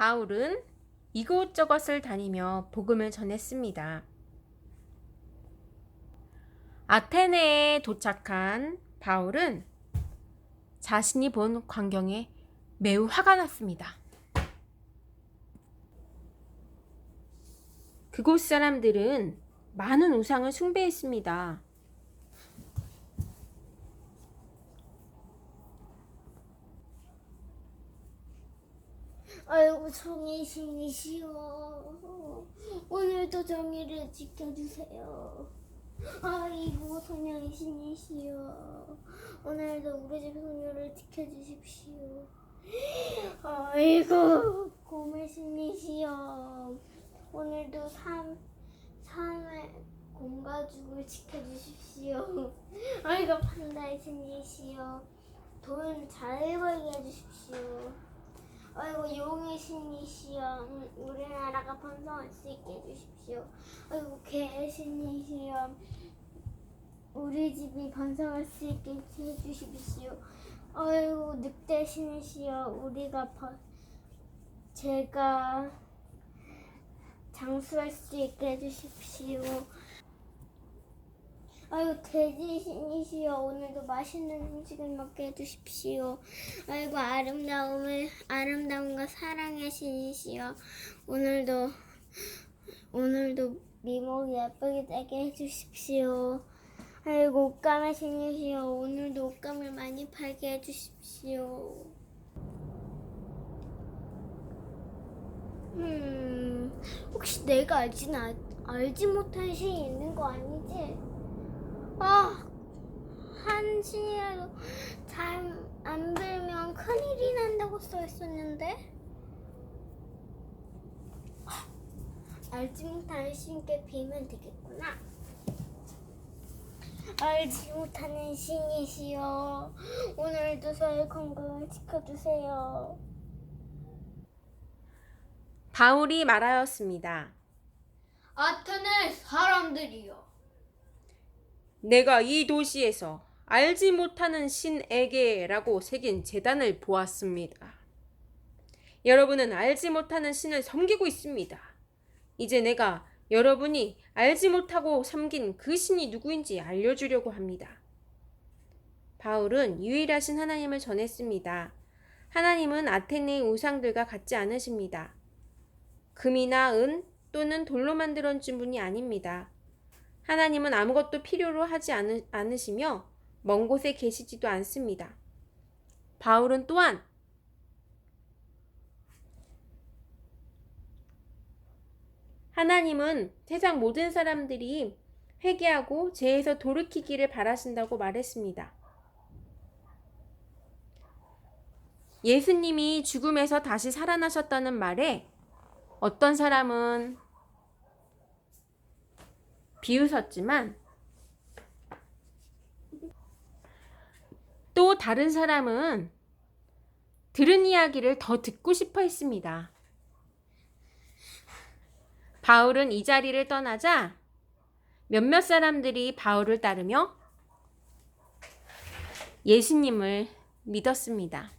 바울은 이곳저곳을 다니며 복음을 전했습니다. 아테네에 도착한 바울은 자신이 본 광경에 매우 화가 났습니다. 그곳 사람들은 많은 우상을 숭배했습니다. 아이고 정의신이시여 오늘도 정의를 지켜주세요. 아이고 소녀의 신이시여 오늘도 우리 집 소녀를 지켜주십시오. 아이고 곰의 신이시여 오늘도 삼 삼의 곰가죽을 지켜주십시오. 아이고 판다의 신이시여 돈잘 벌게 해주십시오 아이고 용의 신이시여 음, 우리나라가 번성할 수 있게 해주십시오. 아이고 개의 신이시여 우리 집이 번성할 수 있게 해주십시오. 아이고 늑대 신이시여 우리가 번 제가 장수할 수 있게 해주십시오. 아이고 돼지 신이시여 오늘도 맛있는 음식을 먹게 해주십시오. 아이고 아름다움을 아름다움과 사랑의 신이시여 오늘도 오늘도 미목이 예쁘게 되게 해주십시오. 아이고 옷감의 신이시여 오늘도 옷감을 많이 팔게 해주십시오. 음 혹시 내가 알지는 알, 알지 못한 신이 있는 거 아니지? 아, 한 신이라도 잘안 빌면 큰일이 난다고 써 있었는데. 아, 알지 못하는 신께 빌면 되겠구나. 알지 못하는 신이시여, 오늘도 저의 건강을 지켜주세요. 바울이 말하였습니다. 아테네 사람들이여. 내가 이 도시에서 알지 못하는 신에게라고 새긴 재단을 보았습니다. 여러분은 알지 못하는 신을 섬기고 있습니다. 이제 내가 여러분이 알지 못하고 섬긴 그 신이 누구인지 알려주려고 합니다. 바울은 유일하신 하나님을 전했습니다. 하나님은 아테네의 우상들과 같지 않으십니다. 금이나 은 또는 돌로 만들어진 분이 아닙니다. 하나님은 아무것도 필요로 하지 않으, 않으시며 먼 곳에 계시지도 않습니다. 바울은 또한 하나님은 세상 모든 사람들이 회개하고 죄에서 돌이키기를 바라신다고 말했습니다. 예수님이 죽음에서 다시 살아나셨다는 말에 어떤 사람은 비웃었지만 또 다른 사람은 들은 이야기를 더 듣고 싶어 했습니다. 바울은 이 자리를 떠나자 몇몇 사람들이 바울을 따르며 예수님을 믿었습니다.